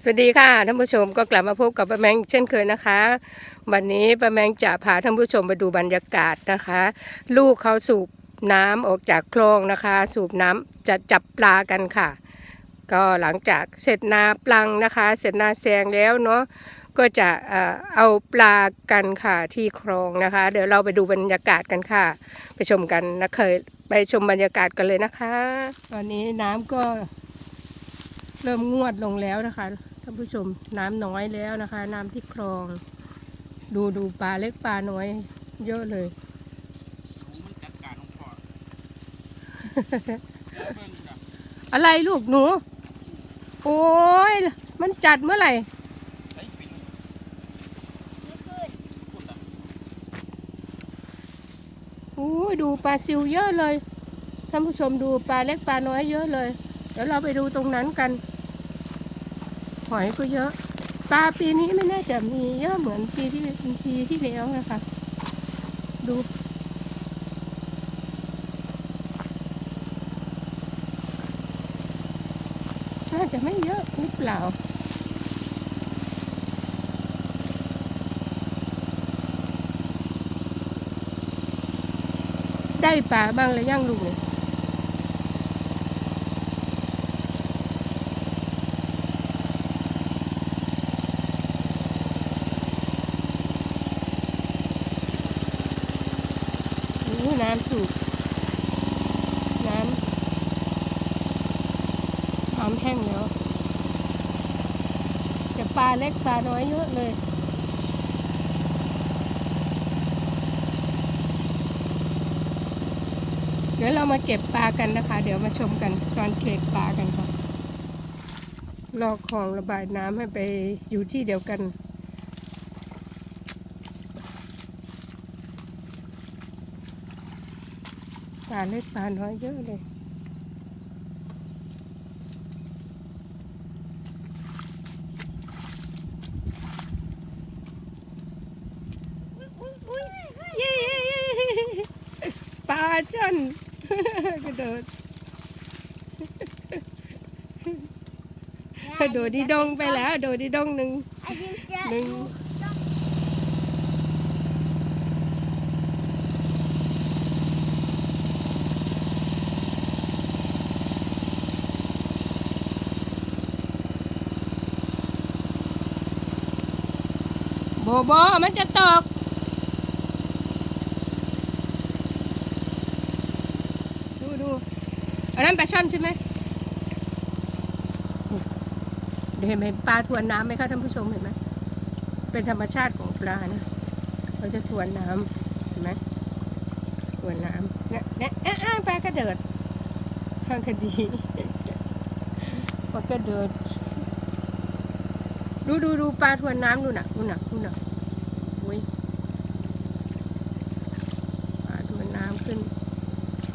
สวัสดีค่ะท่านผู้ชมก็กลับมาพบกับป้าแมงเช่นเคยนะคะ วันนี้ป้าแมงจะพาท่านผู้ชมมาดูบรรยากาศนะคะ ลูกเขาสูบน้ำออกจากคลองนะคะ สูบน้ำจะจับปลากันค่ะ ก็หลังจากเสร็จนาปลังนะคะ เสร็จนาแซงแล้วเนาะก็จะเอาปลากันค่ะที่คลองนะคะ เดี๋ยวเราไปดูบรรยากาศกันค่ะ ไปชมกันนะเคยไปชมบรรยากาศกันเลยนะคะ ตอนนี้น้ำก็ เริ่มงวดลงแล้วนะคะท่านผู้ชมน้ำน้อยแล้วนะคะ น้ำที่คลอง ดูดูปลาเล็กปลาน้อย เยอะเลยอะไรลูกหนู โอ้ยมันจัดเมื่อไหร่โอ้ยดูปลาซิวเยอะเลยท่านผู้ชมดูปลาเล็กปลาน้อยเยอะเลย เดี๋ยวเราไปดูตรงนั้นกัน หอยก็เยอะ ปลาปีนี้ไม่น่าจะมีเยอะเหมือนปีที่ปีที่แล้วนะคะ ดูน่าจะไม่เยอะหรือเปล่าได้ปลาบ้างแล้วยังลูกเนี่ย น้ำสูบน้ำน้ำแห้งแล้วแต่ปลาเล็กปลาน้อยเยอะเลยเดี๋ยวเรามาเก็บปลากันนะคะ เดี๋ยวมาชมกันตอนเก็บปลากันค่ะลอกคลองระบายน้ำให้ไปอยู่ที่เดียวกัน ปลาเล็กปลาน้อยเยอะเลยปลาช่อนกระโดดกระโดดดีดงไปแล้ว โดดดีดงหนึ่งหนึ่ง โบโบมันจะตก ดูดูอันนั้นปลาช่อนใช่ไหมเดี๋ยวเห็นเห็นปลาทวนน้ำไหมคะท่านผู้ชมเห็นไหมเป็นธรรมชาติของปลานะเขาจะทวนน้ำเห็นไหมทวนน้ำเนี่ยเนี่ยอะปลากระเดิดข้างคดีปลากระเดิด ดูดูดูปลาทวนน้ำดูน่ะดูน่ะดูน่ะอุ้ยปลาทวนน้ำขึ้น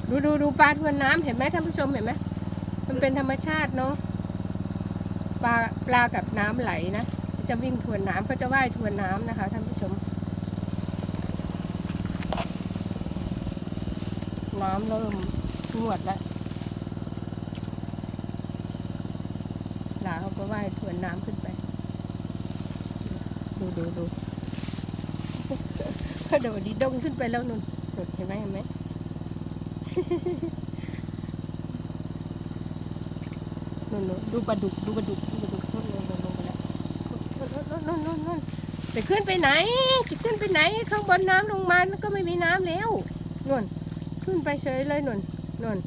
ดูดูดูปลาทวนน้ำเห็นไหมท่านผู้ชมเห็นไหมมันเป็นธรรมชาติเนาะปลาปลากับน้ำไหลนะจะวิ่งทวนน้ำก็จะว่ายทวนน้ำนะคะท่านผู้ชม น้ำเริ่มงวดแล้วปลาเขาก็ว่ายทวนน้ำขึ้นไป ดูดูดูกระโดดดีดงขึ้นไปแล้วนุ่นเห็นไหมเห็นไหมนุ่นดูปลาดุกดูปลาดุกดูปลาดุกนุ่นนุ่นนุ่นลงไปแล้วนุ่นนุ่นนุ่นนุ่นจะขึ้นไปไหนจะขึ้นไปไหน ข้างบนน้ำลงมาก็ไม่มีน้ำแล้วนุ่นขึ้นไปเฉยเลยนุ่นนุ่น